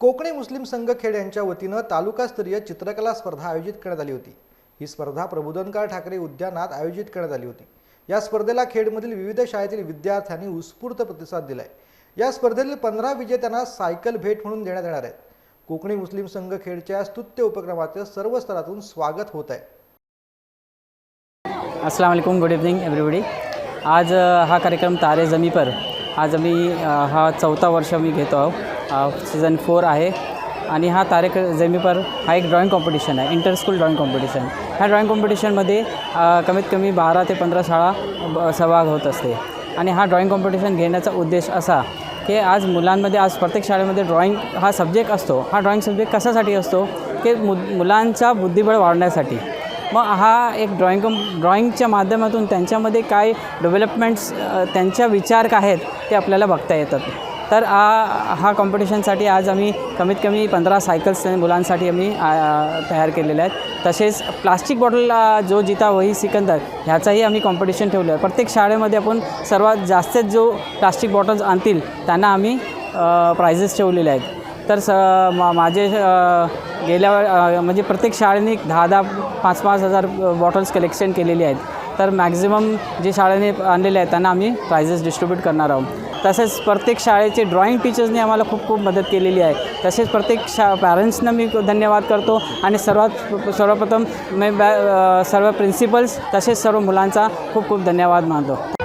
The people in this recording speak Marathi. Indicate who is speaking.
Speaker 1: कोकणी मुस्लिम संघ खेड यांच्या वतीनं तालुकास्तरीय चित्रकला स्पर्धा आयोजित करण्यात आली होती. ही स्पर्धा प्रबोधनकार ठाकरे उद्यानात आयोजित करण्यात आली होती. या स्पर्धेला खेडमधील विविध शाळेतील विद्यार्थ्यांनी उत्स्फूर्त प्रतिसाद दिलाय. या स्पर्धेतील पंधरा विजेत्यांना सायकल भेट म्हणून देण्यात येणार आहेत. कोकणी मुस्लिम संघ खेडच्या स्तुत्य उपक्रमाचं सर्व स्तरातून स्वागत होत आहे.
Speaker 2: अस्सलाम वालेकुम गुड इव्हनिंग एव्हरीबडी आज हा कार्यक्रम तारे जमी पर आज आम्ही हा चौथा वर्ष मी घेतो आहोत. सीझन फोर आहे. आणि हा तारेक जमीपर हा एक ड्रॉईंग कॉम्पिटिशन आहे. इंटरस्कूल ड्रॉईंग कॉम्पिटिशन ह्या ड्रॉईंग कॉम्पिटिशनमध्ये कमीत कमी बारा ते पंधरा शाळा सहभाग होत असते. आणि हा ड्रॉईंग कॉम्पिटिशन घेण्याचा उद्देश असा की आज मुलांमध्ये आज प्रत्येक शाळेमध्ये ड्रॉईंग हा सब्जेक्ट असतो. हा ड्रॉईंग सब्जेक्ट कशासाठी असतो? की मु मुलांचा बुद्धिबळ वाढण्यासाठी. मग हा एक ड्रॉइंग ड्रॉइंगच्या माध्यमातून त्यांच्यामध्ये काय डेव्हलपमेंट्स त्यांच्या विचार काय आहेत ते आपल्याला बघता येतात. तर आ हा कॉम्पिटिशनसाठी आज आम्ही कमीत कमी पंधरा सायकल्स मुलांसाठी आम्ही तयार केलेल्या आहेत. तसेच प्लास्टिक बॉटल जो जिता वही सिकंदर ह्याचाही आम्ही कॉम्पिटिशन ठेवलं आहे. प्रत्येक शाळेमध्ये आपण सर्वात जास्तीत जो प्लास्टिक बॉटल्स आणतील त्यांना आम्ही प्राइजेस ठेवलेले आहेत. तर स मा माझे गेल्या म्हणजे प्रत्येक शाळेने दहा दहा पाच पाच हजार बॉटल्स कलेक्शन केलेली आहेत. तर मॅक्झिमम जे शाळेने आणलेले आहेत त्यांना आम्ही प्राइजेस डिस्ट्रीब्यूट करणार आहोत. तसेच प्रत्येक शाळेचे ड्रॉइंग टीचर्सने आम्हाला खूप खूप मदत केलेली आहे. तसेच प्रत्येक शा पॅरेंट्सना मी धन्यवाद करतो आणि सर्वात सर्वप्रथम मी सर्व प्रिन्सिपल्स तसेच सर्व मुलांचा खूप खूप धन्यवाद मानतो.